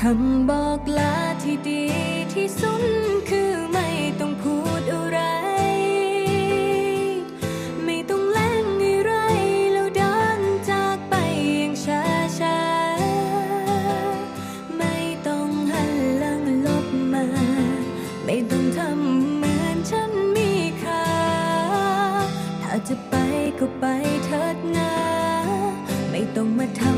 คำบอกลาที่ดีที่สุดคือไม่ต้องพูดอะไร ไม่ต้องแล้งอะไรแล้วเดินจากไปอย่างช้าช้าไม่ต้องหันหลังลบมา ไม่ต้องทำเหมือนฉันมีค่า ถ้าจะไปก็ไปเถิดนะ ไม่ต้องมาทำ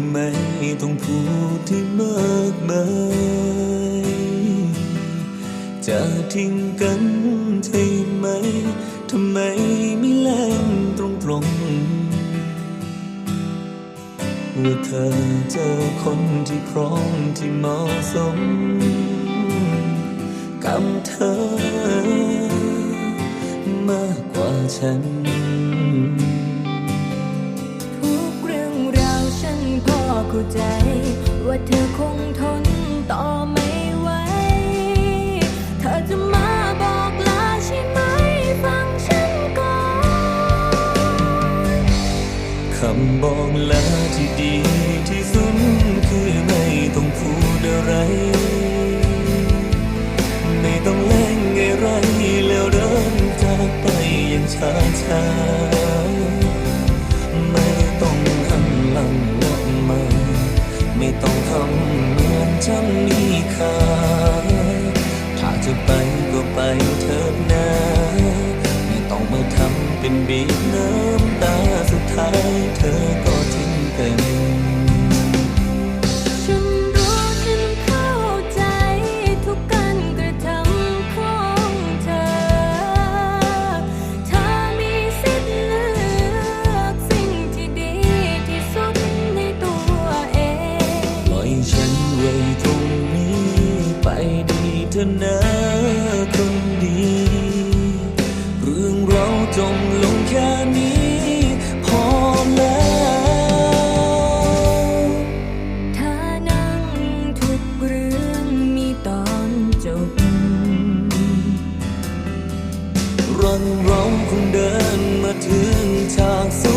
ำไมต้องพูดที่มากมายจะทิ้งกันใช่ไหม ทำไมไม่แล่งตรงตรงว่าเธอเจอคนที่พร้อมที่เหมาะสมกับเธอมากกว่าฉัน บอกลาที่ดีที่สุดคือไม่ต้องพูดอะไร ไม่ต้องแล่งอะไรแล้วเดินจากไปอย่างช้าช้าไม่ต้องหันหลังกลับมาไม่ต้องทำเหมือนฉันมีค่าถ้าจะไปก็ไปเถิดนะ ไม่ต้องมาทำเป็นบีบน้ำ เธอก็ทิ้งกันฉันรู้ฉันเข้าใจทุกการก เราคงเดินมาถึงฉากสุด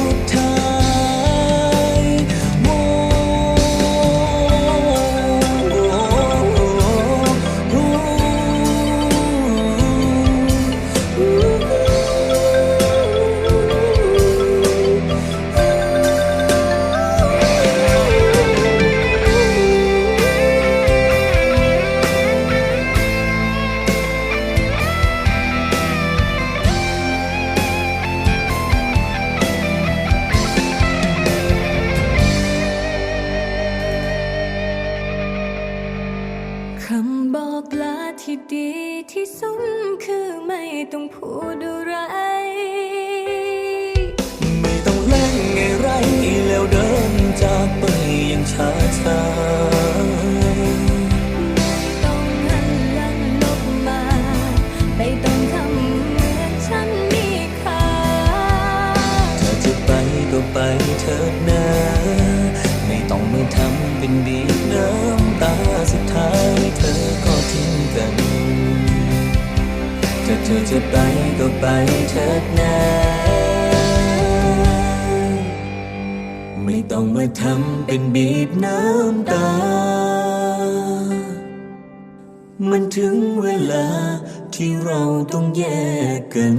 คำบอกลาที่ดีที่สุดคือไม่ต้องพูดอะไร ไม่ต้องแล่งไงไรแล้วเดินจากไปอย่างช้าช้าไม่ต้องหันลังลบมาไม่ต้องทำเหมือนฉันมีคาถ้าจะไปก็ไปเถิดนะ ไม่ต้องมาทำเป็นบีบน้ำตา เธอก็ทิ้งกันถ้าเธอจะไปก็ไปเถิดนะไม่ต้องมาทำเป็นบีบน้ำตา มันถึงเวลาที่เราต้องแยกกัน